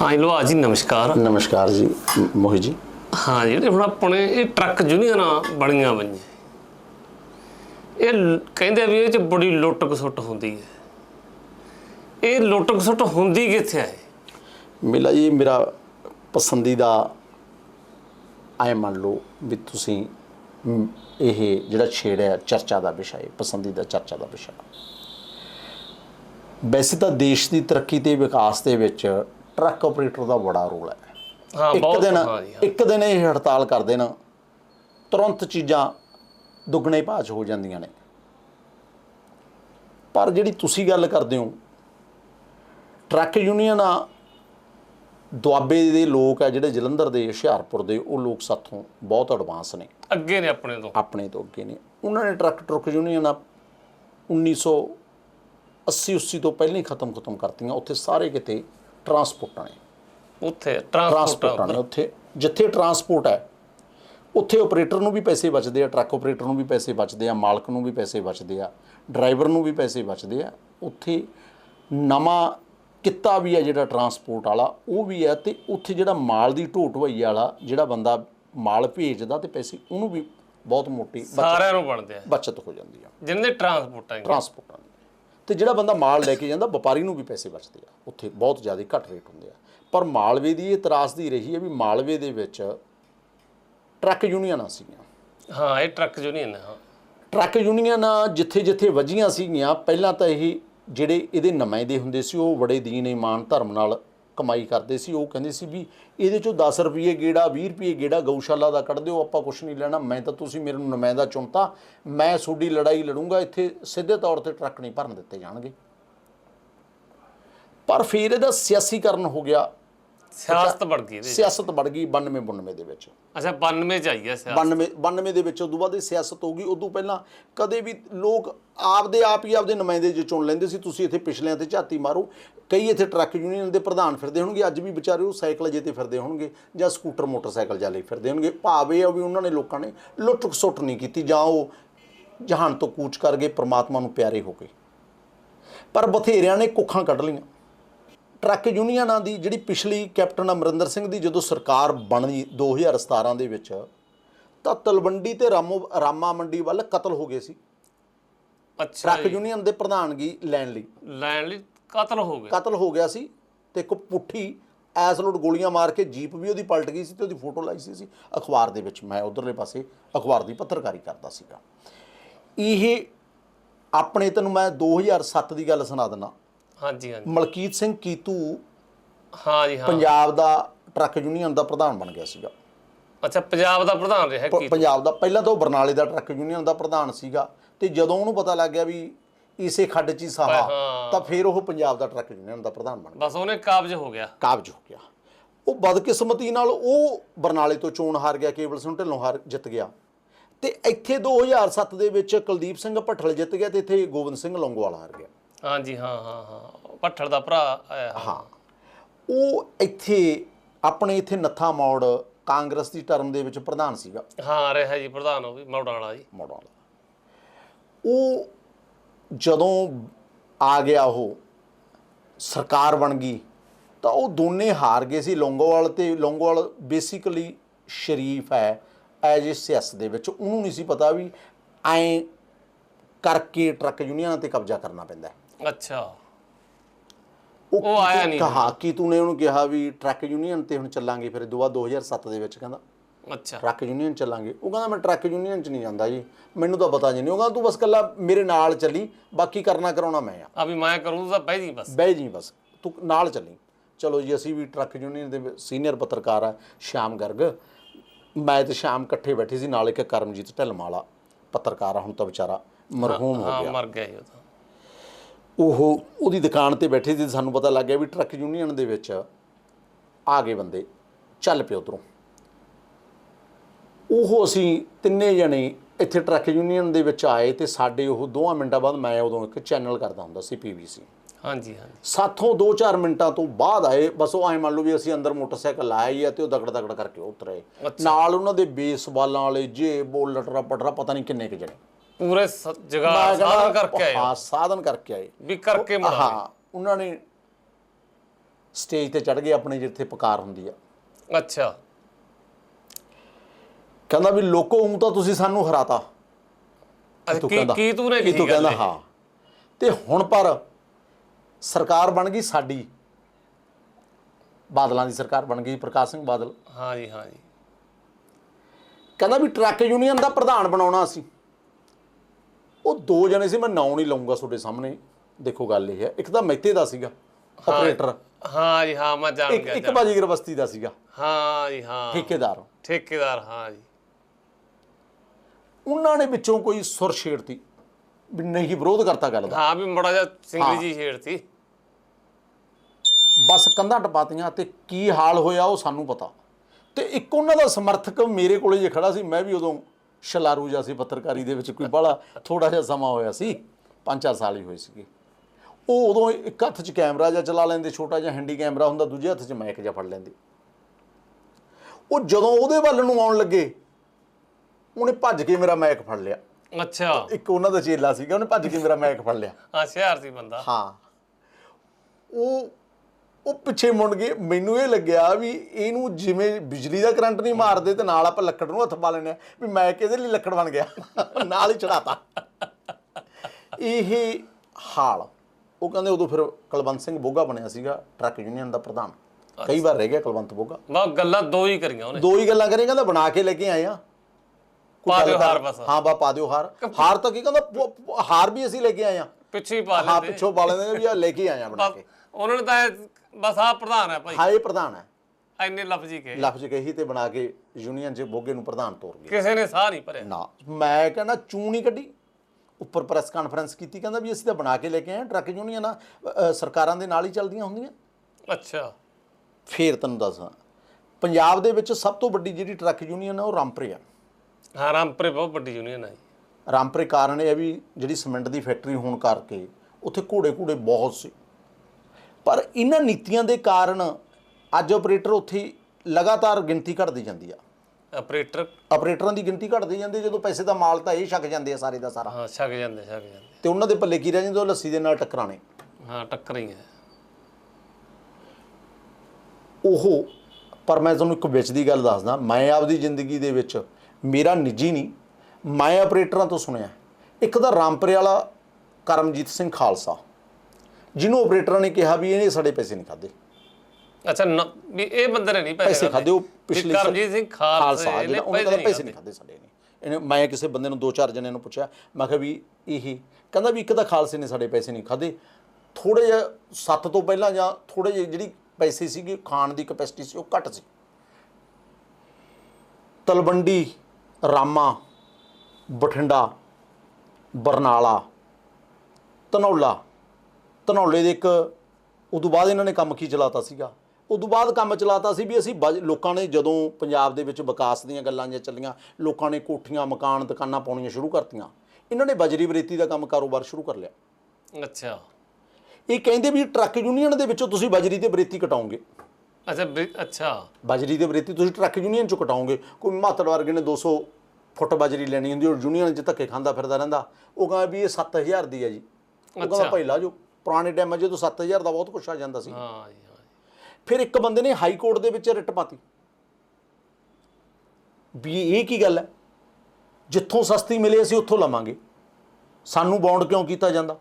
ਹਾਂ ਜੀ ਲੋਹਾ ਜੀ ਨਮਸਕਾਰ। ਨਮਸਕਾਰ ਜੀ ਮੋਹਿਤ ਜੀ। ਹਾਂ ਜਿਹੜੇ ਹੁਣ ਆਪਣੇ ਇਹ ਟਰੱਕ ਯੂਨੀਅਨਾਂ ਬਣੀਆਂ ਬਈਆਂ ਇਹ ਕਹਿੰਦੇ ਵੀ ਇਹ ਚ ਬੜੀ ਲੁੱਟ ਖਸੁੱਟ ਹੁੰਦੀ ਹੈ। ਇਹ ਲੁੱਟ ਖਸੁੱਟ ਹੁੰਦੀ ਕਿੱਥੇ ਹੈ ਮੇਲਾ ਜੀ ਮੇਰਾ ਪਸੰਦੀਦਾ ਆਏ ਮੰਨ ਲਓ ਵੀ ਤੁਸੀਂ ਇਹ ਜਿਹੜਾ ਛੇੜਿਆ ਚਰਚਾ ਦਾ ਵਿਸ਼ਾ ਹੈ ਪਸੰਦੀਦਾ ਚਰਚਾ ਦਾ ਵਿਸ਼ਾ। ਵੈਸੇ ਤਾਂ ਦੇਸ਼ ਦੀ ਤਰੱਕੀ ਤੇ ਵਿਕਾਸ ਦੇ ਵਿੱਚ ਟਰੱਕ ਆਪਰੇਟਰ ਦਾ ਬੜਾ ਰੋਲ ਹੈ। ਹਾਂ ਇੱਕ ਬਹੁਤ ਦਿਨ। ਇੱਕ ਦਿਨ ਇਹ ਹੜਤਾਲ ਕਰ ਦੇਣ ਤੁਰੰਤ ਚੀਜ਼ਾਂ ਦੁੱਗਣੇ ਭਾਅ 'ਚ ਹੋ ਜਾਂਦੀਆਂ ਨੇ। ਪਰ ਜਿਹੜੀ ਤੁਸੀਂ ਗੱਲ ਕਰਦੇ ਹੋ ਟਰੱਕ ਯੂਨੀਅਨਾਂ ਦੁਆਬੇ ਦੇ ਲੋਕ ਆ ਜਿਹੜੇ ਜਲੰਧਰ ਦੇ ਹੁਸ਼ਿਆਰਪੁਰ ਦੇ ਉਹ ਲੋਕ ਸਾਥੋਂ ਬਹੁਤ ਐਡਵਾਂਸ ਨੇ। ਅੱਗੇ ਨੇ ਆਪਣੇ ਤੋਂ। ਆਪਣੇ ਤੋਂ ਅੱਗੇ ਨੇ। ਉਹਨਾਂ ਨੇ ਟਰੱਕ ਟਰੱਕ ਯੂਨੀਅਨਾਂ 1980 80 ਤੋਂ ਪਹਿਲਾਂ ਹੀ ਖਤਮ ਖਤਮ ਕਰਤੀਆਂ। ਉੱਥੇ ਸਾਰੇ ਕਿਤੇ ਟਰਾਂਸਪੋਰਟਾਂ ਨੇ ਉੱਥੇ ਟਰਾਂਸਪੋਰਟਾਂ ਨੇ ਉੱਥੇ। ਜਿੱਥੇ ਟਰਾਂਸਪੋਰਟ ਹੈ ਉੱਥੇ ਆਪਰੇਟਰ ਨੂੰ ਵੀ ਪੈਸੇ ਬਚਦੇ ਆ ਟਰੱਕ ਆਪਰੇਟਰ ਨੂੰ ਵੀ ਪੈਸੇ ਬਚਦੇ ਆ ਮਾਲਕ ਨੂੰ ਵੀ ਪੈਸੇ ਬਚਦੇ ਆ ਡਰਾਈਵਰ ਨੂੰ ਵੀ ਪੈਸੇ ਬਚਦੇ ਆ। ਉੱਥੇ ਨਵਾਂ ਕਿੱਤਾ ਵੀ ਆ ਜਿਹੜਾ ਟਰਾਂਸਪੋਰਟ ਵਾਲਾ ਉਹ ਵੀ ਆ ਤੇ ਉੱਥੇ ਜਿਹੜਾ ਮਾਲ ਦੀ ਢੋਟ ਢੁਆਈ ਵਾਲਾ ਜਿਹੜਾ ਬੰਦਾ ਮਾਲ ਭੇਜਦਾ ਤੇ ਪੈਸੇ ਉਹਨੂੰ ਵੀ ਬਹੁਤ ਮੋਟੀ ਸਾਰਿਆਂ ਨੂੰ ਬਣਦੇ ਆ। ਬਚਤ ਹੋ ਜਾਂਦੀ ਆ। ਜਿੰਨੇ ਟਰਾਂਸਪੋਰਟਾਂ ਟਰਾਂਸਪੋਰਟਾਂ ਤੇ ਜਿਹੜਾ ਬੰਦਾ ਮਾਲ ਲੈ ਕੇ ਜਾਂਦਾ ਵਪਾਰੀ ਨੂੰ ਵੀ ਪੈਸੇ ਬਚਦੇ ਆ। ਉੱਥੇ ਬਹੁਤ ਜ਼ਿਆਦਾ ਘੱਟ ਰੇਟ ਹੁੰਦੇ ਆ। ਪਰ ਮਾਲਵੇ ਦੀ ਇਹ ਤਰਾਸਦੀ ਰਹੀ ਹੈ ਵੀ ਮਾਲਵੇ ਦੇ ਵਿੱਚ ਟਰੱਕ ਯੂਨੀਅਨਾਂ ਸੀਗੀਆਂ। ਹਾਂ ਇਹ ਟਰੱਕ ਯੂਨੀਅਨ ਹੈ। ਟਰੱਕ ਯੂਨੀਅਨਾਂ ਜਿੱਥੇ ਜਿੱਥੇ ਵੱਜੀਆਂ ਸੀਗੀਆਂ ਪਹਿਲਾਂ ਤਾਂ ਇਹ ਜਿਹੜੇ ਇਹਦੇ ਨੁਮਾਇੰਦੇ ਹੁੰਦੇ ਸੀ ਉਹ ਬੜੇ ਦੀਨ ਇਮਾਨ ਧਰਮ ਨਾਲ ਕਮਾਈ ਕਰਦੇ ਸੀ, ਉਹ ਕਹਿੰਦੇ ਸੀ ਵੀ ਇਹਦੇ ਚੋਂ 10 ਰੁਪਏ ਗੇੜਾ 20 ਰੁਪਏ ਗੇੜਾ ਗਊਸ਼ਾਲਾ ਦਾ ਕੱਢ ਦਿਓ, ਆਪਾਂ ਕੁਝ ਨਹੀਂ ਲੈਣਾ, ਮੈਂ ਤਾਂ ਤੁਸੀਂ ਮੇਰੇ ਨੂੰ ਨੁਮਾਇੰਦਾ ਚੁਣਤਾ, ਮੈਂ ਤੁਹਾਡੀ ਲੜਾਈ ਲੜੂੰਗਾ, ਇੱਥੇ ਸਿੱਧੇ ਤੌਰ ਤੇ ਟਰੱਕ ਨਹੀਂ ਭਰਨ ਦਿੱਤੇ ਜਾਣਗੇ। ਪਰ ਫਿਰ ਇਹਦਾ ਸਿਆਸੀਕਰਨ ਹੋ ਗਿਆ। ਸਿਆਸਤ ਬਣ ਗਈ ਇਹਦੇ 'ਚ। ਸਿਆਸਤ ਵੜ ਗਈ 92 92 ਦੇ ਵਿੱਚ। ਅੱਛਾ 92 ਚ ਆਈ ਹੈ ਸਿਆਸਤ। 92 92 ਦੇ ਵਿੱਚ ਉਦੋਂ ਬਾਅਦ ਇਹ ਸਿਆਸਤ ਹੋ ਗਈ ਉਦੋਂ ਪਹਿਲਾਂ ਕਦੇ ਵੀ ਲੋਕ ਆਪਦੇ ਆਪ ਹੀ ਆਪਦੇ ਨੁਮਾਇੰਦੇ ਜੋ ਚੁਣ ਲੈਂਦੇ ਸੀ ਤੁਸੀਂ ਇੱਥੇ ਪਿਛਲਿਆਂ ਤੇ ਝਾਤੀ ਮਾਰੋ। ਕਈ ਇੱਥੇ ਟਰੱਕ ਯੂਨੀਅਨ ਦੇ ਪ੍ਰਧਾਨ ਫਿਰਦੇ ਹੋਣਗੇ ਅੱਜ ਵੀ ਵਿਚਾਰੇ ਉਹ ਸਾਈਕਲ ਜੇ ਤੇ ਫਿਰਦੇ ਹੋਣਗੇ ਜਾਂ ਸਕੂਟਰ ਮੋਟਰਸਾਈਕਲ ਜਾਂ ਲਈ ਫਿਰਦੇ ਹੋਣਗੇ। ਭਾਵ ਇਹ ਆ ਵੀ ਉਹਨਾਂ ਨੇ ਲੋਕਾਂ ਨੇ ਲੁੱਟ ਖਸੁੱਟ ਨਹੀਂ ਕੀਤੀ ਜਾਂ ਉਹ ਜਹਾਨ ਤੋਂ ਕੂਚ ਕਰ ਗਏ ਪ੍ਰਮਾਤਮਾ ਨੂੰ ਪਿਆਰੇ ਹੋ ਗਏ। ਪਰ ਬਥੇਰਿਆਂ ਨੇ ਕੁੱਖਾਂ ਕੱਢ ਲਈਆਂ। ਟਰੱਕ ਯੂਨੀਅਨਾਂ ਦੀ ਜਿਹੜੀ ਪਿਛਲੀ ਕੈਪਟਨ ਅਮਰਿੰਦਰ ਸਿੰਘ ਦੀ ਜਦੋਂ ਸਰਕਾਰ ਬਣੀ 2017 ਦੇ ਵਿੱਚ ਤਾਂ ਤਲਵੰਡੀ ਤੇ ਰਾਮੋ ਰਾਮਾ ਮੰਡੀ ਵੱਲ ਕਤਲ ਹੋ ਗਏ ਸੀ। ਅੱਛਾ ਟਰੱਕ ਯੂਨੀਅਨ ਦੇ ਪ੍ਰਧਾਨਗੀ ਲੈਣ ਲਈ। ਲੈਣ ਲਈ ਕਤਲ ਹੋ ਗਿਆ ਕਤਲ ਹੋ ਗਿਆ ਸੀ ਤੇ ਇੱਕ ਪੁੱਠੀ ਐਸਲੋਟ ਗੋਲੀਆਂ ਮਾਰ ਕੇ ਜੀਪ ਵੀ ਉਹਦੀ ਪਲਟ ਗਈ ਸੀ ਤੇ ਉਹਦੀ ਫੋਟੋ ਲਾਈ ਸੀ ਸੀ ਅਖਬਾਰ ਦੇ ਵਿੱਚ ਮੈਂ ਉਧਰਲੇ ਪਾਸੇ ਅਖਬਾਰ ਦੀ ਪੱਤਰਕਾਰੀ ਕਰਦਾ ਸੀਗਾ। ਇਹ ਆਪਣੇ ਤੈਨੂੰ ਮੈਂ 2007 ਦੀ ਗੱਲ ਸੁਣਾ ਦਿੰਦਾ। ਹਾਂਜੀ ਹਾਂਜੀ। ਮਲਕੀਤ ਸਿੰਘ ਕੀਤੂ ਹਾਂ ਜੀ ਹਾਂ। ਪੰਜਾਬ ਦਾ ਟਰੱਕ ਯੂਨੀਅਨ ਦਾ ਪ੍ਰਧਾਨ ਬਣ ਗਿਆ ਸੀਗਾ। ਅੱਛਾ ਪੰਜਾਬ ਦਾ ਪ੍ਰਧਾਨ ਰਿਹਾ ਪ- ਕੀ ਪੰਜਾਬ ਦਾ ਪਹਿਲਾਂ ਤਾਂ ਉਹ ਬਰਨਾਲੇ ਦਾ ਟਰੱਕ ਯੂਨੀਅਨ ਦਾ ਪ੍ਰਧਾਨ ਸੀਗਾ ਤੇ ਜਦੋਂ ਉਹਨੂੰ ਪਤਾ ਲੱਗ ਗਿਆ ਵੀ ਇਸੇ ਖੱਡ 'ਚ ਹੀ ਸਾਹਾ ਹਾਂ। ਤਾਂ ਫਿਰ ਉਹ ਪੰਜਾਬ ਦਾ ਟਰੱਕ ਯੂਨੀਅਨ ਦਾ ਪ੍ਰਧਾਨ ਬਣ ਗਿਆ। ਬਸ ਉਹਨੇ ਕਾਬਜ ਹੋ ਗਿਆ। ਕਾਬਜ ਹੋ ਗਿਆ। ਉਹ ਬਦਕਿਸਮਤੀ ਨਾਲ ਉਹ ਬਰਨਾਲੇ ਤੋਂ ਚੋਣ ਹਾਰ ਗਿਆ ਕੇਵਲ ਸਿੰਘ ਢਿੱਲੋਂ ਹਾਰ ਜਿੱਤ ਗਿਆ। ਤੇ ਇੱਥੇ 2007 ਦੇ ਵਿੱਚ ਕੁਲਦੀਪ ਸਿੰਘ ਭੱਠਲ ਜਿੱਤ ਗਿਆ ਤੇ ਇੱਥੇ ਗੋਬਿੰਦ ਸਿੰਘ ਲੌਂਗੋਵਾਲ ਹਾਰ ਗਿਆ। ਹਾਂਜੀ ਹਾਂ ਹਾਂ ਹਾਂ। ਭੱਠੜ ਦਾ ਭਰਾ ਆਇਆ ਹਾਂ। ਉਹ ਇੱਥੇ ਆਪਣੇ ਇੱਥੇ ਨੱਥਾ ਮੋੜ ਕਾਂਗਰਸ ਦੀ ਟਰਮ ਦੇ ਵਿੱਚ ਪ੍ਰਧਾਨ ਸੀਗਾ। ਹਾਂ ਰਿਹਾ ਜੀ ਪ੍ਰਧਾਨ ਉਹ ਵੀ ਮੌੜਾਂ ਵਾਲਾ ਜੀ। ਮੋੜਾਂ ਵਾਲਾ। ਉਹ ਜਦੋਂ ਆ ਗਿਆ ਉਹ ਸਰਕਾਰ ਬਣ ਗਈ ਤਾਂ ਉਹ ਦੋਨੇ ਹਾਰ ਗਏ ਸੀ। ਲੌਂਗੋਵਾਲ ਤੇ ਲੌਂਗੋਵਾਲ ਬੇਸਿਕਲੀ ਸ਼ਰੀਫ ਹੈ ਐਜ ਏ ਸਿਆਸਤ ਦੇ ਵਿੱਚ। ਉਹਨੂੰ ਨਹੀਂ ਸੀ ਪਤਾ ਵੀ ਐ ਕਰਕੇ ਟਰੱਕ ਯੂਨੀਅਨਾਂ ਤੇ ਕਬਜ਼ਾ ਕਰਨਾ ਪੈਂਦਾ ਹੈ। ਅੱਛਾ। ਉਹ ਆਇਆ ਨਹੀਂ। ਕਹਾ? ਕਿ ਤੂੰ ਉਹਨੂੰ ਕਿਹਾ ਵੀ ਟਰੱਕ ਯੂਨੀਅਨ ਤੇ ਹੁਣ ਚੱਲਾਂਗੇ ਫਿਰ? ਦੁਆ 2007 ਦੇ ਵਿੱਚ ਕਹਿੰਦਾ। ਅੱਛਾ। ਟਰੱਕ ਯੂਨੀਅਨ ਚੱਲਾਂਗੇ। ਉਹ ਕਹਿੰਦਾ ਮੈਂ ਟਰੱਕ ਯੂਨੀਅਨ ਚ ਨਹੀਂ ਜਾਂਦਾ ਜੀ। ਮੈਨੂੰ ਤਾਂ ਪਤਾ ਨਹੀਂ। ਉਹ ਕਹਿੰਦਾ ਤੂੰ ਬਸ ਕੱਲਾ ਮੇਰੇ ਨਾਲ ਚੱਲੀ। ਬਾਕੀ ਕਰਨਾ ਕਰਾਉਣਾ ਮੈਂ ਆ। ਆ ਵੀ ਮੈਂ ਕਰੂੰ ਤਾਂ ਬਹਿ ਜੀ ਬਸ। ਬਹਿ ਜੀ ਬਸ। ਤੂੰ ਨਾਲ ਚੱਲੀ। ਚਲੋ ਜੀ ਅਸੀਂ ਵੀ ਟਰੱਕ ਯੂਨੀਅਨ ਦੇ ਸੀਨੀਅਰ ਪੱਤਰਕਾਰ ਆ ਸ਼ਾਮ ਗਰਗ। ਮੈਂ ਤੇ ਸ਼ਾਮ ਇਕੱਠੇ ਬੈਠੇ ਸੀ ਨਾਲ ਇੱਕ ਕਰਮਜੀਤ ਢਿੱਲਮ ਵਾਲਾ ਪੱਤਰਕਾਰ ਆ ਹੁਣ ਤਾਂ ਵਿਚਾਰਾ। ਮਰਹੂਮ ਹੋ ਹਾਂ ਗਿਆ। ਮਰ ਗਿਆ ਉਹ ਉਹ ਉਹਦੀ ਦੁਕਾਨ ਤੇ ਬੈਠੇ ਸੀ ਸਾਨੂੰ ਪਤਾ ਲੱਗ ਗਿਆ ਵੀ ਟਰੱਕ ਯੂਨੀਅਨ ਦੇ ਵਿੱਚ ਆ ਗਏ ਬੰਦੇ ਚੱਲ ਪਿਓ ਉਧਰੋਂ। ਉਹ ਅਸੀਂ ਤਿੰਨੇ ਜਣੇ ਇੱਥੇ ਟਰੱਕ ਯੂਨੀਅਨ ਦੇ ਵਿੱਚ ਆਏ ਤੇ ਸਾਡੇ ਉਹ ਦੋਹਾਂ ਮਿੰਟਾਂ ਬਾਅਦ ਮੈਂ ਉਦੋਂ ਇੱਕ ਚੈਨਲ ਕਰਦਾ ਹੁੰਦਾ ਸੀ ਪੀਵੀਸੀ ਹਾਂਜੀ ਹਾਂਜੀ। ਸਾਥੋਂ 2-4 ਮਿੰਟਾਂ ਤੋਂ ਬਾਅਦ ਆਏ ਬਸ ਉਹ ਐ ਮੰਨ ਲਓ ਵੀ ਅਸੀਂ ਅੰਦਰ ਮੋਟਰਸਾਈਕਲ ਲਾਇਆ ਹੀ ਆ ਤੇ ਉਹ ਦਗੜ ਦਗੜ ਕਰਕੇ ਉਤਰੇ। ਨਾਲ ਉਹਨਾਂ ਦੇ ਬੇਸਬਾਲਾਂ ਵਾਲੇ ਜੇ ਬੋਲਟਰਾ ਪਟਰਾ ਪਤਾ ਨਹੀਂ ਕਿੰਨੇ ਕੁ ਜਣੇ। ਪੂਰੇ ਮੈਂ ਸਾਧਨ ਕਰਕੇ ਆਏ ਹਾਂ। ਸਾਧਨ ਕਰਕੇ ਆਏ। ਵੀ ਕਰਕੇ ਮੁੜਾ ਹਾਂ ਉਹਨਾਂ ਨੇ ਸਟੇਜ ਤੇ ਚੜ ਗਏ ਆਪਣੇ ਜਿੱਥੇ ਪੁਕਾਰ ਹੁੰਦੀ ਆ। ਅੱਛਾ। ਕਹਿੰਦਾ ਵੀ ਲੋਕੋ ਹੂੰ ਤਾਂ ਤੁਸੀਂ ਸਾਨੂੰ ਹਰਾਤਾ। ਕੀ ਕੀ ਤੂੰ ਨੇ ਕੀ ਤੂੰ ਕਹਿੰਦਾ ਹੈ? ਹਾਂ। ਤੇ ਹੁਣ ਪਰ ਸਰਕਾਰ ਬਣ ਗਈ ਸਾਡੀ। ਬਾਦਲਾਂ ਦੀ ਸਰਕਾਰ ਬਣ ਗਈ ਪ੍ਰਕਾਸ਼ ਸਿੰਘ ਬਾਦਲ। ਹਾਂ ਜੀ ਹਾਂ ਜੀ। ਕਹਿੰਦਾ ਵੀ ਟਰੱਕ ਯੂਨੀਅਨ ਦਾ ਪ੍ਰਧਾਨ ਬਣਾਉਣਾ ਸੀ ਉਹ ਦੋ ਜਣੇ ਸੀ ਮੈਂ ਨਾਂ ਨਹੀਂ ਲਵਾਂਗਾ ਤੁਹਾਡੇ ਸਾਹਮਣੇ। ਦੇਖੋ ਗੱਲ ਇਹ ਹੈ ਇੱਕ ਤਾਂ ਮਹਿਤੇ ਦਾ ਸੀਗਾ ਆਪਰੇਟਰ ਹਾਂ ਜੀ ਹਾਂ ਮੈਂ ਜਾਣ ਗਿਆ ਇੱਕ ਬਾਜੀਗਰ ਬਸਤੀ ਦਾ ਸੀਗਾ। ਹਾਂ ਜੀ ਹਾਂ। ਠੇਕੇਦਾਰ। ਠੇਕੇਦਾਰ ਹਾਂ ਜੀ। ਉਹਨਾਂ ਨੇ ਵਿੱਚੋਂ ਕੋਈ ਸੁਰ ਛੇੜਤੀ ਵੀ ਨਹੀਂ ਵਿਰੋਧ ਕਰਤਾ ਗੱਲ ਦਾ। ਹਾਂ ਵੀ ਮੜਾ ਜਾ ਸਿੰਗਲੀ ਜੀ ਛੇੜ ਸੀ ਬਸ ਕੰਧਾਂ ਟਪਾਤੀਆਂ ਤੇ ਕੀ ਹਾਲ ਹੋਇਆ ਉਹ ਸਾਨੂੰ ਪਤਾ। ਤੇ ਇੱਕ ਉਹਨਾਂ ਦਾ ਸਮਰਥਕ ਮੇਰੇ ਕੋਲੇ ਜੇ ਖੜਾ ਸੀ ਮੈਂ ਵੀ ਉਦੋਂ ਸ਼ਲਾਰੂ ਜਿਹਾ ਸੀ ਪੱਤਰਕਾਰੀ ਦੇ ਵਿੱਚ ਕੋਈ ਬੜਾ ਥੋੜਾ ਜਿਹਾ ਸਮਾਂ ਹੋਇਆ ਸੀ ਪੰਜ ਚਾਰ ਸਾਲ ਹੀ ਹੋਏ ਸੀਗੇ। ਉਹ ਉਦੋਂ ਇੱਕ ਹੱਥ 'ਚ ਕੈਮਰਾ ਜਿਹਾ ਚਲਾ ਲੈਂਦੇ ਛੋਟਾ ਜਿਹਾ ਹੈਂਡੀ ਕੈਮਰਾ ਹੁੰਦਾ ਦੂਜੇ ਹੱਥ 'ਚ ਮਾਈਕ ਜਿਹਾ ਫੜ ਲੈਂਦੇ। ਉਹ ਜਦੋਂ ਉਹਦੇ ਵੱਲ ਨੂੰ ਆਉਣ ਲੱਗੇ ਉਹਨੇ ਭੱਜ ਕੇ ਮੇਰਾ ਮਾਈਕ ਫੜ ਲਿਆ। ਅੱਛਾ। ਇੱਕ ਉਹਨਾਂ ਦਾ ਚੇਲਾ ਸੀਗਾ ਉਹਨੇ ਭੱਜ ਕੇ ਮੇਰਾ ਮਾਈਕ ਫੜ ਲਿਆ। ਹਾਂ ਸ਼ਹਿਰ ਸੀ ਬੰਦਾ। ਹਾਂ। ਉਹ ਉਹ ਪਿੱਛੇ ਮੁੜ ਗਏ ਮੈਨੂੰ ਇਹ ਲੱਗਿਆ ਵੀ ਇਹਨੂੰ ਜਿਵੇਂ ਬਿਜਲੀ ਦਾ ਕਰੰਟ ਨਹੀਂ ਮਾਰਦੇ ਤੇ ਨਾਲ ਆਪਾਂ ਲੱਕੜ ਨੂੰ ਹੱਥ ਪਾ ਲੈਣੇ ਵੀ ਮੈਂ ਕਿਹਦੇ ਲਈ ਲੱਕੜ ਬਣ ਗਿਆ? ਨਾਲ ਹੀ ਚੜਾਤਾ। ਇਹ ਹਾਲ ਉਹ ਕਹਿੰਦੇ ਉਦੋਂ ਫਿਰ ਕੁਲਵੰਤ ਸਿੰਘ ਬੋਗਾ ਬਣਿਆ ਸੀਗਾ ਟਰੱਕ ਯੂਨੀਅਨ ਦਾ ਪ੍ਰਧਾਨ। ਕਈ ਵਾਰ ਰਹਿ ਗਿਆ ਕੁਲਵੰਤ ਬੋਗਾ। ਬਾ ਗੱਲਾਂ ਦੋ ਹੀ ਕਰੀਆਂ ਉਹਨੇ। ਦੋ ਹੀ ਗੱਲਾਂ ਕਰੇ ਕਹਿੰਦਾ ਬਣਾ ਕੇ ਲੈ ਕੇ ਆਏ ਆ। ਪਾ ਦਿਓ ਹਾਰ ਬਸ। ਹਾਂ ਬਾ ਪਾ ਦਿਓ ਹਾਰ। ਹਾਰ ਤਾਂ ਕੀ ਕਹਿੰਦਾ ਹਾਰ ਵੀ ਅਸੀਂ ਲੈ ਕੇ ਆਏ ਆ। ਪਿੱਛੇ ਹੀ ਪਾ ਹਾਂ ਲੈਂਦੇ। ਪਿੱਛੋਂ ਪਾ ਲੈਂਦੇ ਵੀ ਆ ਲੈ ਕੇ ਆਏ ਆ ਬਣਾ ਕੇ। ਉਹਨਾਂ ਨੇ ਤਾਂ ਬਸ ਆ ਪ੍ਰਧਾਨ ਹੈ ਭਾਈ। ਹਾਏ ਪ੍ਰਧਾਨ ਹੈ। ਐਨੇ ਲਫ਼ਜ਼ੀ ਕਹੇ। ਲਫ਼ਜ਼ ਕਹੀ ਤੇ ਬਣਾ ਕੇ ਯੂਨੀਅਨ 'ਚ ਬੋਗੇ ਨੂੰ ਪ੍ਰਧਾਨ ਤੋਰ ਗਏ ਕਿਸੇ ਨੇ ਸਾਹ ਨਹੀਂ ਭਰਿਆ। ਨਾ ਮੈਂ ਕਹਿੰਦਾ ਚੂੰ ਨਹੀਂ ਕੱਢੀ। ਉੱਪਰ ਪ੍ਰੈਸ ਕਾਨਫਰੰਸ ਕੀਤੀ ਕਹਿੰਦਾ ਵੀ ਅਸੀਂ ਤਾਂ ਬਣਾ ਕੇ ਲੈ ਕੇ ਆਏ ਹਾਂ ਟਰੱਕ ਯੂਨੀਅਨਾਂ ਸਰਕਾਰਾਂ ਦੇ ਨਾਲ ਹੀ ਚੱਲਦੀਆਂ ਹੁੰਦੀਆਂ। ਅੱਛਾ। ਫੇਰ ਤੈਨੂੰ ਦੱਸਾਂ ਪੰਜਾਬ ਦੇ ਵਿੱਚ ਸਭ ਤੋਂ ਵੱਡੀ ਜਿਹੜੀ ਟਰੱਕ ਯੂਨੀਅਨ ਹੈ ਉਹ ਰਾਮਪੁਰੇ ਆ। ਹਾਂ ਰਾਮਪੁਰੇ ਬਹੁਤ ਵੱਡੀ ਯੂਨੀਅਨ ਹੈ ਜੀ। ਰਾਮਪੁਰੇ ਕਾਰਨ ਇਹ ਹੈ ਵੀ ਜਿਹੜੀ ਸੀਮੈਂਟ ਦੀ ਫੈਕਟਰੀ ਹੋਣ ਕਰਕੇ ਉੱਥੇ ਘੋੜੇ ਘੋੜੇ ਬਹੁਤ ਸੀ। ਪਰ ਇਹਨਾਂ ਨੀਤੀਆਂ ਦੇ ਕਾਰਨ ਅੱਜ ਆਪਰੇਟਰ ਉੱਥੇ ਲਗਾਤਾਰ ਗਿਣਤੀ ਘਟਦੀ ਜਾਂਦੀ ਆ। ਆਪਰੇਟਰ? ਆਪਰੇਟਰਾਂ ਦੀ ਗਿਣਤੀ ਘਟਦੀ ਜਾਂਦੀ ਜਦੋਂ ਪੈਸੇ ਦਾ ਮਾਲ ਤਾਂ ਇਹ ਛਕ ਜਾਂਦੇ ਆ ਸਾਰੇ ਦਾ ਸਾਰਾ। ਹਾਂ ਛਕ ਜਾਂਦੇ ਛਕ ਜਾਂਦੇ। ਤੇ ਉਹਨਾਂ ਦੇ ਪੱਲੇ ਕੀ ਰਹਿ ਜਾਂਦਾ ਉਹ ਲੱਸੀ ਦੇ ਨਾਲ ਟੱਕਰਾਣੇ ਹਾਂ ਟੱਕਰ ਹੀ ਹੈ ਉਹ ਪਰ ਮੈਂ ਤੁਹਾਨੂੰ ਇੱਕ ਵਿੱਚ ਦੀ ਗੱਲ ਦੱਸਦਾ ਮੈਂ ਆਪਦੀ ਜ਼ਿੰਦਗੀ ਦੇ ਵਿੱਚ ਮੇਰਾ ਨਿੱਜੀ ਨਹੀਂ ਮੈਂ ਆਪਰੇਟਰਾਂ ਤੋਂ ਸੁਣਿਆ। ਇੱਕ ਤਾਂ ਰਾਮਪੁਰੇ ਵਾਲਾ ਕਰਮਜੀਤ ਸਿੰਘ ਖਾਲਸਾ। ਜਿਹਨੂੰ ਆਪਰੇਟਰਾਂ ਨੇ ਕਿਹਾ ਵੀ ਇਹਨੇ ਸਾਡੇ ਪੈਸੇ ਨਹੀਂ ਖਾਦੇ ਅੱਛਾ ਵੀ ਇਹ ਬੰਦੇ ਨੇ ਨਹੀਂ ਪੈਸੇ ਖਾਦੇ ਉਹ ਪਿਛਲੇ ਕਰਮਜੀਤ ਸਿੰਘ ਖਾਲਸਾ ਜਿਹੜਾ ਉਹਨਾਂ ਦਾ ਪੈਸੇ ਨਹੀਂ ਖਾਦੇ ਸਾਡੇ ਨੇ। ਇਹਨੇ ਮੈਂ ਕਿਸੇ ਬੰਦੇ ਨੂੰ ਦੋ ਚਾਰ ਜਣਿਆਂ ਨੂੰ ਪੁੱਛਿਆ ਮੈਂ ਕਿਹਾ ਵੀ ਇਹ। ਕਹਿੰਦਾ ਵੀ ਇੱਕ ਤਾਂ ਖਾਲਸੇ ਨੇ ਸਾਡੇ ਪੈਸੇ ਨਹੀਂ ਖਾਦੇ ਥੋੜੇ ਜਿਹਾ ਸੱਤ ਤੋਂ ਪਹਿਲਾਂ ਜਾਂ ਥੋੜੇ ਜਿਹੇ ਜਿਹੜੀ ਪੈਸੇ ਸੀਗੇ ਖਾਣ ਦੀ ਕਪੈਸਿਟੀ ਸੀ ਉਹ ਘੱਟ ਸੀ। ਤਲਵੰਡੀ ਰਾਮਾ ਬਠਿੰਡਾ ਬਰਨਾਲਾ ਧਨੌਲਾ ਧਨੌਲੇ ਦੇ ਇੱਕ ਉਦੋਂ ਬਾਅਦ ਇਹਨਾਂ ਨੇ ਕੰਮ ਕੀ ਚਲਾਤਾ ਸੀਗਾ? ਉਦੋਂ ਬਾਅਦ ਕੰਮ ਚਲਾਤਾ ਸੀ ਵੀ ਅਸੀਂ ਲੋਕਾਂ ਨੇ ਜਦੋਂ ਪੰਜਾਬ ਦੇ ਵਿੱਚ ਵਿਕਾਸ ਦੀਆਂ ਗੱਲਾਂ ਜਾਂ ਚੱਲੀਆਂ ਲੋਕਾਂ ਨੇ ਕੋਠੀਆਂ ਮਕਾਨ ਦੁਕਾਨਾਂ ਪਾਉਣੀਆਂ ਸ਼ੁਰੂ ਕਰਤੀਆਂ ਇਹਨਾਂ ਨੇ ਬਜਰੀ ਬਰੇਤੀ ਦਾ ਕੰਮ ਕਾਰੋਬਾਰ ਸ਼ੁਰੂ ਕਰ ਲਿਆ। ਅੱਛਾ। ਇਹ ਕਹਿੰਦੇ ਵੀ ਟਰੱਕ ਯੂਨੀਅਨ ਦੇ ਵਿੱਚੋਂ ਤੁਸੀਂ ਬਜਰੀ ਤੇ ਬਰੇਤੀ ਕਟਾਓਗੇ ਅੱਛਾ ਅੱਛਾ। ਬਜਰੀ ਤੇ ਬਰੇਤੀ ਤੁਸੀਂ ਟਰੱਕ ਯੂਨੀਅਨ ਚੋਂ ਕਟਾਓਗੇ ਕੋਈ ਮਾਤੜ ਵਰਗੇ ਨੇ 200 ਫੁੱਟ ਬਜਰੀ ਲੈਣੀ ਹੁੰਦੀ ਉਹ ਯੂਨੀਅਨ 'ਚ ਧੱਕੇ ਖਾਂਦਾ ਫਿਰਦਾ ਰਹਿੰਦਾ। ਉਹ ਕਹਿੰਦਾ ਵੀ ਇਹ 7000 ਦੀ ਹੈ ਜੀ। ਉਹ ਕਹਿੰਦਾ। ਭਾਈ ਲਾ ਜੋ ਪੁਰਾਣੇ ਟਾਈਮ ਜਦੋਂ 7000 ਦਾ ਬਹੁਤ ਕੁਛ ਆ ਜਾਂਦਾ ਸੀ। ਹਾਂ ਜੀ ਹਾਂ ਫਿਰ ਇੱਕ ਬੰਦੇ ਨੇ ਹਾਈ ਕੋਰਟ ਦੇ ਵਿੱਚ ਰਿਟ ਪਾਤੀ। ਵੀ ਇਹ ਕੀ ਗੱਲ ਹੈ? ਜਿੱਥੋਂ ਸਸਤੀ ਮਿਲੇ ਅਸੀਂ ਉੱਥੋਂ ਲਵਾਂਗੇ। ਸਾਨੂੰ ਬੌਂਡ ਕਿਉਂ ਕੀਤਾ ਜਾਂਦਾ?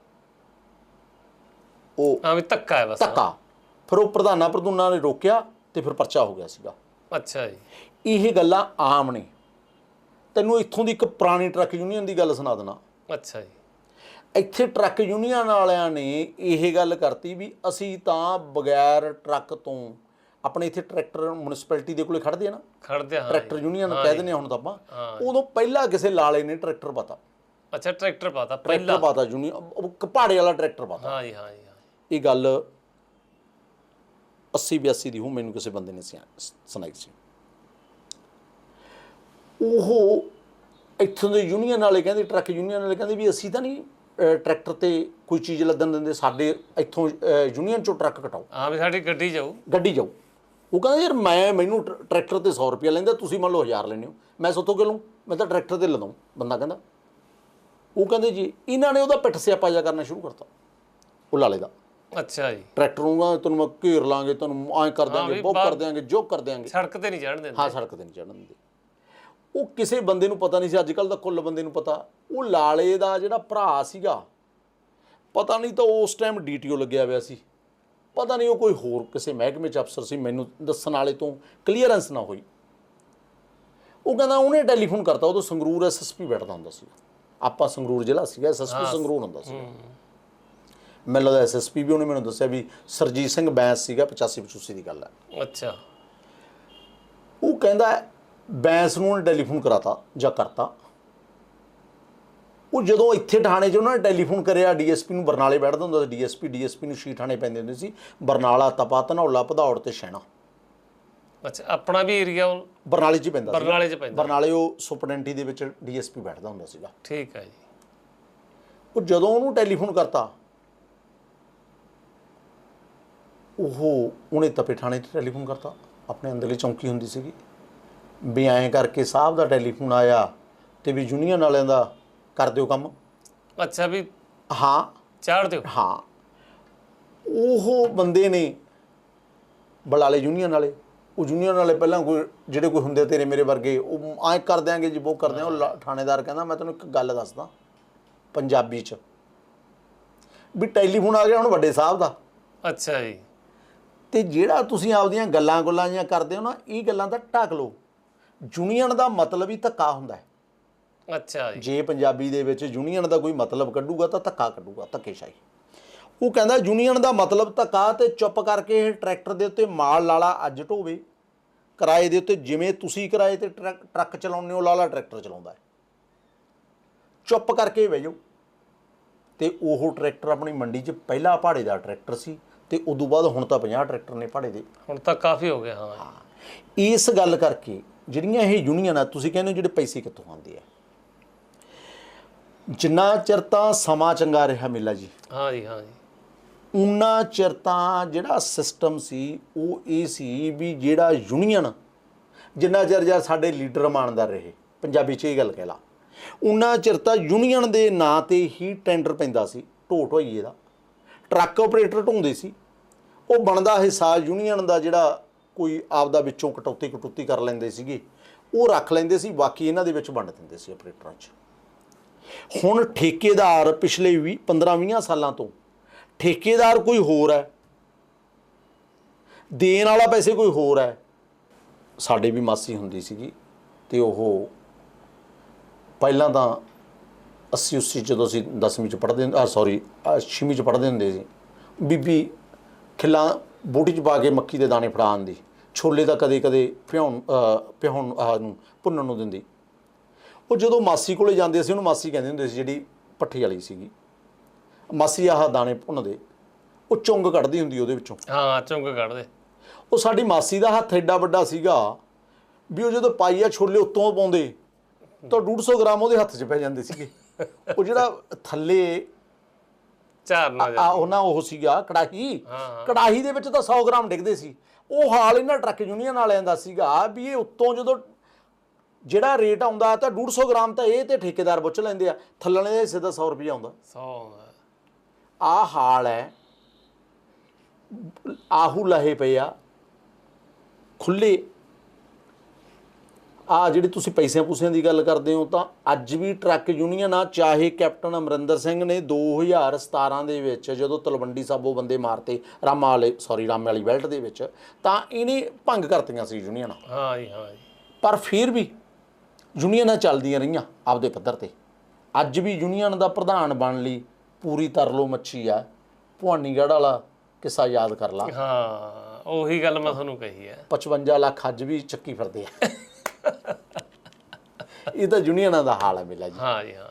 ਉਹ ਹਾਂ ਵੀ ਧੱਕਾ ਹੈ ਬਸ। ਧੱਕਾ। ਫਿਰ ਉਹ ਪ੍ਰਧਾਨਾ ਪ੍ਰਧੂਨਾ ਨੇ ਰੋਕਿਆ ਤੇ ਫਿਰ ਪਰਚਾ ਹੋ ਗਿਆ ਸੀਗਾ। ਅੱਛਾ ਜੀ। ਇਹ ਗੱਲਾਂ ਆਮ ਨੇ। ਤੈਨੂੰ ਇੱਥੋਂ ਦੀ ਇੱਕ ਪੁਰਾਣੀ ਟਰੱਕ ਯੂਨੀਅਨ ਦੀ ਗੱਲ ਸੁਣਾ ਦੇਣਾ। ਅੱਛਾ ਜੀ। ਇੱਥੇ ਟਰੱਕ ਯੂਨੀਅਨ ਵਾਲਿਆਂ ਨੇ ਇਹ ਗੱਲ ਕਰਤੀ ਵੀ ਅਸੀਂ ਤਾਂ ਬਗੈਰ ਟਰੱਕ ਤੋਂ ਆਪਣੇ ਇੱਥੇ ਟਰੈਕਟਰ ਮਿਊਨਿਸਪੈਲਿਟੀ ਦੇ ਕੋਲੇ ਖੜਦੇ ਆ ਨਾ ਖੜਦੇ ਹਾਂ ਟਰੈਕਟਰ। ਯੂਨੀਅਨ ਕਹਿ। ਦਿੰਦੇ ਹੁਣ ਤਾਂ ਆਪਾਂ। ਉਦੋਂ ਪਹਿਲਾਂ ਕਿਸੇ ਲਾਲੇ ਨੇ ਟਰੈਕਟਰ ਪਾਤਾ ਅੱਛਾ ਟਰੈਕਟਰ ਪਾਤਾ ਟਰੈਕਟਰ ਪਹਿਲਾਂ ਪਾਤਾ ਯੂਨੀਅਨ ਉਹ ਕਪਾੜੇ ਵਾਲਾ ਟਰੈਕਟਰ ਪਾਤਾ ਹਾਂ ਜੀ ਹਾਂ ਜੀ ਹਾਂ। ਇਹ ਗੱਲ 80 82 ਦੀ ਹੂੰ ਮੈਨੂੰ ਕਿਸੇ ਬੰਦੇ ਨੇ ਸੁਣਾਈ ਸੀ ਉਹ ਇੱਥੋਂ ਦੇ ਯੂਨੀਅਨ ਵਾਲੇ ਕਹਿੰਦੇ ਟਰੱਕ ਯੂਨੀਅਨ ਵਾਲੇ ਕਹਿੰਦੇ ਵੀ ਅਸੀਂ ਤਾਂ ਨਹੀਂ ਟਰੈਕਟਰ ਤੇ ਕੋਈ ਚੀਜ਼ ਲੱਦਣ ਦਿੰਦੇ ਸਾਡੇ ਇੱਥੋਂ ਯੂਨੀਅਨ ਚੋਂ ਟਰੱਕ ਕਟਾਓ। ਹਾਂ ਵੀ ਸਾਡੀ ਗੱਡੀ ਜਾਊ। ਗੱਡੀ ਜਾਓ ਉਹ ਕਹਿੰਦਾ ਯਾਰ ਮੈਂ ਮੈਨੂੰ ਟਰ- ਟਰੈਕਟਰ ਤੇ 100 ਰੁਪਏ ਲੈਂਦਾ ਤੁਸੀਂ ਮੰਨ ਲਓ 1000 ਲੈਂਦੇ ਹੋ। ਮੈਂ ਸੋਤੋਂ ਕਿ ਲਊਂ? ਮੈਂ ਤਾਂ ਟਰੈਕਟਰ ਤੇ ਲਦਾਂ ਬੰਦਾ ਕਹਿੰਦਾ। ਉਹ ਕਹਿੰਦੇ ਜੀ ਇਹਨਾਂ ਨੇ ਉਹਦਾ ਪਿੱਠ ਸਿਆਪਾ ਜਾ ਕਰਨਾ ਸ਼ੁਰੂ ਕਰਤਾ ਉਹ ਲਾਲੇ ਦਾ ਅੱਛਾ ਜੀ। ਟਰੈਕਟਰ ਨੂੰ ਕਹਿੰਦਾ ਤੈਨੂੰ ਮੈਂ ਘੇਰ ਲਾਂਗੇ ਤੈਨੂੰ ਐਂ ਕਰ ਦਾਂਗੇ ਬਾਹਰ- ਕਰ ਦਿਆਂਗੇ ਜੋ ਕਰ ਦਿਆਂਗੇ। ਸੜਕ ਤੇ ਨਹੀਂ ਚੜ੍ਹਨ ਦਿੰਦੇ। ਹਾਂ ਸੜਕ ਤੇ ਨਹੀਂ ਚੜਨ ਦਿੰਦੇ। ਉਹ ਕਿਸੇ ਬੰਦੇ ਨੂੰ ਪਤਾ ਨਹੀਂ ਸੀ ਅੱਜ ਕੱਲ ਦਾ ਕੁੱਲ ਬੰਦੇ ਨੂੰ ਪਤਾ। ਉਹ ਲਾਲੇ ਦਾ ਜਿਹੜਾ ਭਰਾ ਸੀਗਾ ਪਤਾ ਨਹੀਂ ਤਾਂ ਉਸ ਟਾਈਮ ਡੀਟੀਓ ਲੱਗਿਆ ਹੋਇਆ ਸੀ। ਪਤਾ ਨਹੀਂ ਉਹ ਕੋਈ ਹੋਰ ਕਿਸੇ ਮਹਿਕਮੇ ਚ ਅਫਸਰ ਸੀ ਮੈਨੂੰ ਦੱਸਣ ਵਾਲੇ ਤੋਂ ਕਲੀਅਰੈਂਸ ਨਾ ਹੋਈ। ਉਹ ਕਹਿੰਦਾ ਉਹਨੇ ਟੈਲੀਫੋਨ ਕਰਤਾ ਉਦੋਂ ਸੰਗਰੂਰ ਐਸਐਸਪੀ ਬੈਠਦਾ ਹੁੰਦਾ ਸੀ ਆਪਾਂ ਸੰਗਰੂਰ ਜ਼ਿਲ੍ਹਾ ਸੀਗਾ ਐਸਐਸਪੀ ਸੰਗਰੂਰ ਹੁੰਦਾ ਸੀ ਮੈਨੂੰ ਲੱਗਦਾ ਐਸਐਸਪੀ ਵੀ ਉਹਨੇ ਮੈਨੂੰ ਦੱਸਿਆ ਵੀ ਸਰਜੀਤ ਸਿੰਘ ਬੈਂਸ ਸੀਗਾ 85 85 ਦੀ ਗੱਲ ਹੈ। ਅੱਛਾ। ਉਹ ਕਹਿੰਦਾ ਬੈਂਸ ਨੂੰ ਉਹਨੇ ਟੈਲੀਫੋਨ ਕਰਾਤਾ ਜਾਂ ਕਰਤਾ। ਉਹ ਜਦੋਂ ਇੱਥੇ ਥਾਣੇ 'ਚ ਉਹਨਾਂ ਨੇ ਟੈਲੀਫੋਨ ਕਰਿਆ ਡੀਐਸਪੀ ਨੂੰ ਬਰਨਾਲੇ ਬੈਠਦਾ ਹੁੰਦਾ ਸੀ ਡੀਐਸਪੀ ਡੀਐਸਪੀ ਨੂੰ ਸ਼ੀ ਥਾਣੇ ਪੈਂਦੇ ਹੁੰਦੇ ਸੀ ਬਰਨਾਲਾ ਤਪਾ ਧਨੌਲਾ ਭਦੌੜ ਤੇ ਸ਼ੈਣਾ ਅੱਛਾ ਆਪਣਾ ਵੀ ਏਰੀਆ ਬਰਨਾਲੇ 'ਚ ਹੀ ਪੈਂਦਾ ਸੀ। ਬਰਨਾਲੇ 'ਚ ਪੈਂਦਾ। ਬਰਨਾਲੇ ਉਹ ਸੁਪਰਡੈਂਟੀ ਦੇ ਵਿੱਚ ਡੀਐਸਪੀ ਬੈਠਦਾ ਹੁੰਦਾ ਸੀਗਾ। ਠੀਕ ਹੈ ਜੀ। ਉਹ ਜਦੋਂ ਉਹਨੂੰ ਟੈਲੀਫੋਨ ਕਰਤਾ ਉਹ ਉਹਨੇ ਤਪੇ ਥਾਣੇ 'ਚ ਟੈਲੀਫੋਨ ਕਰਤਾ। ਆਪਣੇ ਅੰਦਰਲੀ ਚੌਂਕੀ ਹੁੰਦੀ ਸੀਗੀ। ਵੀ ਐਂ ਕਰਕੇ ਸਾਹਿਬ ਦਾ ਟੈਲੀਫੋਨ ਆਇਆ ਤੇ ਵੀ ਯੂਨੀਅਨ ਵਾਲਿਆਂ ਦਾ ਕਰ ਦਿਓ ਕੰਮ। ਅੱਛਾ ਵੀ ਹਾਂ। ਚਾੜ ਦਿਓ। ਹਾਂ। ਉਹ ਬੰਦੇ ਨੇ ਬਲਾਲੇ ਯੂਨੀਅਨ ਵਾਲੇ। ਉਹ ਯੂਨੀਅਨ ਵਾਲੇ ਪਹਿਲਾਂ ਕੋਈ ਜਿਹੜੇ ਕੋਈ ਹੁੰਦੇ ਤੇਰੇ ਮੇਰੇ ਵਰਗੇ ਉਹ ਐਂ ਕਰ ਦਿਆਂਗੇ ਜੀ ਉਹ ਕਰ ਦਿਆਂ ਉਹ ਥਾਣੇਦਾਰ ਕਹਿੰਦਾ ਮੈਂ ਤੈਨੂੰ ਇੱਕ ਗੱਲ ਦੱਸਦਾ। ਪੰਜਾਬੀ ਚ। ਵੀ ਟੈਲੀਫੋਨ ਆ ਗਿਆ ਹੁਣ ਵੱਡੇ ਸਾਹਿਬ ਦਾ। ਅੱਛਾ ਜੀ। ਤੇ ਜਿਹੜਾ ਤੁਸੀਂ ਆਪਦੀਆਂ ਗੱਲਾਂ ਗੁੱਲਾਂ ਜੀਆਂ ਕਰਦੇ ਹੋ ਨਾ ਇਹ ਗੱਲਾਂ ਤਾਂ ਢੱਕ ਲਓ। ਯੂਨੀਅਨ ਦਾ ਮਤਲਬ ਹੀ ਧੱਕਾ ਹੁੰਦਾ ਹੈ। ਅੱਛਾ ਜੀ। ਜੇ ਪੰਜਾਬੀ ਦੇ ਵਿੱਚ ਯੂਨੀਅਨ ਦਾ ਕੋਈ ਮਤਲਬ ਕੱਢੂਗਾ ਤਾਂ ਧੱਕਾ ਕੱਢੂਗਾ ਧੱਕੇਸ਼ਾਹੀ। ਉਹ ਕਹਿੰਦਾ ਯੂਨੀਅਨ ਦਾ ਮਤਲਬ ਧੱਕਾ ਤੇ ਚੁੱਪ ਕਰਕੇ ਇਹ ਟਰੈਕਟਰ ਦੇ ਉੱਤੇ ਮਾਲ ਲਾਲਾ ਅੱਜ ਢੋਵੇ। ਕਿਰਾਏ ਦੇ ਉੱਤੇ ਜਿਵੇਂ ਤੁਸੀਂ ਕਿਰਾਏ ਤੇ ਟਰੱਕ ਟਰੱਕ ਚਲਾਉਂਦੇ ਹੋ ਲਾਲਾ ਟਰੈਕਟਰ ਚਲਾਉਂਦਾ ਹੈ। ਚੁੱਪ ਕਰਕੇ ਬਹਿ ਜਾਓ। ਤੇ ਉਹ ਟਰੈਕਟਰ ਆਪਣੀ ਮੰਡੀ 'ਚ ਪਹਿਲਾ ਪਹਾੜੇ ਦਾ ਟਰੈਕਟਰ ਸੀ ਤੇ ਉਦੋਂ ਬਾਅਦ ਹੁਣ ਤਾਂ 50 ਟਰੈਕਟਰ ਨੇ ਪਹਾੜੇ ਦੇ। ਹੁਣ ਤਾਂ ਕਾਫੀ ਹੋ ਗਿਆ ਹਾਂ। ਇਸ ਗੱਲ ਕਰਕੇ ਜਿਹੜੀਆਂ ਇਹ ਯੂਨੀਅਨ ਆ ਤੁਸੀਂ ਕਹਿੰਦੇ ਹੋ ਜਿਹੜੇ ਪੈਸੇ ਕਿੱਥੋਂ ਆਉਂਦੇ ਆ? ਜਿੰਨਾ ਚਿਰ ਤਾਂ ਸਮਾਂ ਚੰਗਾ ਰਿਹਾ ਮੇਲਾ ਜੀ ਹਾਂ ਜੀ ਹਾਂ ਜੀ। ਉਨਾ ਚਿਰ ਤਾਂ ਜਿਹੜਾ ਸਿਸਟਮ ਸੀ ਉਹ ਇਹ ਸੀ ਵੀ ਜਿਹੜਾ ਯੂਨੀਅਨ ਜਿੰਨਾ ਚਿਰ ਜਾਂ ਸਾਡੇ ਲੀਡਰ ਇਮਾਨਦਾਰ ਰਹੇ ਪੰਜਾਬੀ 'ਚ ਇਹ ਗੱਲ ਕਹਿ ਲਾ। ਉਨਾ ਚਿਰ ਤਾਂ ਯੂਨੀਅਨ ਦੇ ਨਾਂ ਤੇ ਹੀ ਟੈਂਡਰ ਪੈਂਦਾ ਸੀ ਢੋਟ ਹੋਈਏ ਦਾ। ਟਰੱਕ ਆਪਰੇਟਰ ਢੋਂਦੇ ਸੀ। ਉਹ ਬਣਦਾ ਹਿੱਸਾ ਯੂਨੀਅਨ ਦਾ ਜਿਹੜਾ ਕੋਈ ਆਪਦਾ ਵਿੱਚੋਂ ਕਟੌਤੀ ਕਟੌਤੀ ਕਰ ਲੈਂਦੇ ਸੀਗੇ ਉਹ ਰੱਖ ਲੈਂਦੇ ਸੀ ਬਾਕੀ ਇਹਨਾਂ ਦੇ ਵਿੱਚ ਵੰਡ ਦਿੰਦੇ ਸੀ ਆਪਰੇਟਰਾਂ 'ਚ। ਹੁਣ ਠੇਕੇਦਾਰ ਪਿਛਲੇ 20 15-20 ਸਾਲਾਂ ਤੋਂ ਠੇਕੇਦਾਰ ਕੋਈ ਹੋਰ ਹੈ। ਦੇਣ ਵਾਲਾ ਪੈਸੇ ਕੋਈ ਹੋਰ ਹੈ। ਸਾਡੇ ਵੀ ਮਾਸੀ ਹੁੰਦੀ ਸੀਗੀ ਤੇ ਉਹ ਪਹਿਲਾਂ ਤਾਂ 80 80 ਜਦੋਂ ਅਸੀਂ 10ਵੀਂ ਚ ਪੜ੍ਹਦੇ ਆ ਸੌਰੀ 6ਵੀਂ ਚ ਪੜ੍ਹਦੇ ਹੁੰਦੇ ਸੀ। ਬੀਬੀ ਖਿੱਲਾਂ ਬੋਟੀ ਚ ਪਾ ਕੇ ਮੱਕੀ ਦੇ ਦਾਣੇ ਫੜਾ ਦੀ ਛੋਲੇ ਤਾਂ ਕਦੇ ਕਦੇ ਭਿਉਣ ਅਹ, ਭਿਉਣ ਨੂੰ ਭੁੰਨਣ ਨੂੰ ਦਿੰਦੀ। ਉਹ ਜਦੋਂ ਮਾਸੀ ਕੋਲੇ ਜਾਂਦੇ ਸੀ ਉਹਨੂੰ ਮਾਸੀ ਕਹਿੰਦੇ ਹੁੰਦੇ ਸੀ ਜਿਹੜੀ ਪੱਠੀ ਵਾਲੀ ਸੀਗੀ। ਮਾਸੀ ਆਹ ਦਾਣੇ ਭੁੰਨਦੇ ਉਹ ਚੁੰਗ ਕੱਢਦੀ ਹੁੰਦੀ ਉਹਦੇ ਵਿੱਚੋਂ। ਹਾਂ ਚੁੰਗ ਕੱਢ ਦੇ ਉਹ ਸਾਡੀ ਮਾਸੀ ਦਾ ਹੱਥ ਐਡਾ ਵੱਡਾ ਸੀਗਾ ਵੀ ਉਹ ਜਦੋਂ ਪਾਈਆ ਛੋਲੇ ਉੱਤੋਂ ਪਾਉਂਦੇ ਤਾਂ 150 ਗ੍ਰਾਮ ਉਹਦੇ ਹੱਥ 'ਚ ਪੈ ਜਾਂਦੇ ਸੀਗੇ। ਉਹ ਜਿਹੜਾ ਥੱਲੇ ਚਾਰ ਨਾ ਜਾ ਆ ਉਹਨਾਂ ਉਹ ਸੀਗਾ ਕੜਾਹੀ। ਕੜਾਹੀ ਦੇ ਵਿੱਚ ਤਾਂ 100 ਗ੍ਰਾਮ ਡਿੱਗਦੇ ਸੀ। ਉਹ ਹਾਲ ਇਹਨਾਂ ਟਰੱਕ ਯੂਨੀਅਨ ਵਾਲਿਆਂ ਦਾ ਸੀਗਾ ਵੀ ਇਹ ਉੱਤੋਂ ਜਦੋਂ ਜਿਹੜਾ ਰੇਟ ਆਉਂਦਾ ਤਾਂ 150 ਗ੍ਰਾਮ ਤਾਂ ਇਹ ਤੇ ਠੇਕੇਦਾਰ ਪੁੱਛ ਲੈਂਦੇ ਆ ਥੱਲਣੇ ਦੇ ਹਿੱਸੇ ਦਾ 100 ਰੁਪਏ ਆਉਂਦਾ। 100 ਆ ਹਾਲ ਹੈ ਆਹੂ ਲਹੇ ਪਏ ਆ ਖੁੱਲੇ। ਆ ਜਿਹੜੀ ਤੁਸੀਂ ਪੈਸਿਆਂ ਪੂਸਿਆਂ ਦੀ ਗੱਲ ਕਰਦੇ ਹੋ ਤਾਂ ਅੱਜ ਵੀ ਟਰੱਕ ਯੂਨੀਅਨ ਆ ਚਾਹੇ ਕੈਪਟਨ ਅਮਰਿੰਦਰ ਸਿੰਘ ਨੇ 2017 ਦੇ ਵਿੱਚ ਜਦੋਂ ਤਲਵੰਡੀ ਸਾਬੋ ਬੰਦੇ ਮਾਰਤੇ ਰਾਮਾ ਵਾਲੇ ਸੌਰੀ ਰਾਮੇ ਵਾਲੀ ਬੈਲਟ ਦੇ ਵਿੱਚ ਤਾਂ ਇਹਨੇ ਭੰਗ ਕਰਤੀਆਂ ਸੀ ਯੂਨੀਅਨਾਂ। ਹਾਂ ਜੀ ਹਾਂ ਜੀ ਪਰ ਫਿਰ ਵੀ ਯੂਨੀਅਨਾਂ ਚੱਲਦੀਆਂ ਰਹੀਆਂ ਆਪਦੇ ਪੱਧਰ ਤੇ। ਅੱਜ ਵੀ ਯੂਨੀਅਨ ਦਾ ਪ੍ਰਧਾਨ ਬਣਨ ਲਈ ਪੂਰੀ ਤਰਲੋ ਮੱਛੀ ਆ ਭਵਾਨੀਗੜ੍ਹ ਵਾਲਾ ਕਿੱਸਾ ਯਾਦ ਕਰ ਲਾ। ਹਾਂ ਉਹੀ ਗੱਲ ਮੈਂ ਤੁਹਾਨੂੰ ਕਹੀ ਹੈ। 55 ਲੱਖ ਅੱਜ ਵੀ ਚੱਕੀ ਫਿਰਦੇ ਆ। ਇਹ ਤਾਂ ਯੂਨੀਅਨਾਂ ਦਾ ਹਾਲ ਹੈ ਮੇਲਾ ਜੀ। ਹਾਂ ਜੀ ਹਾਂ।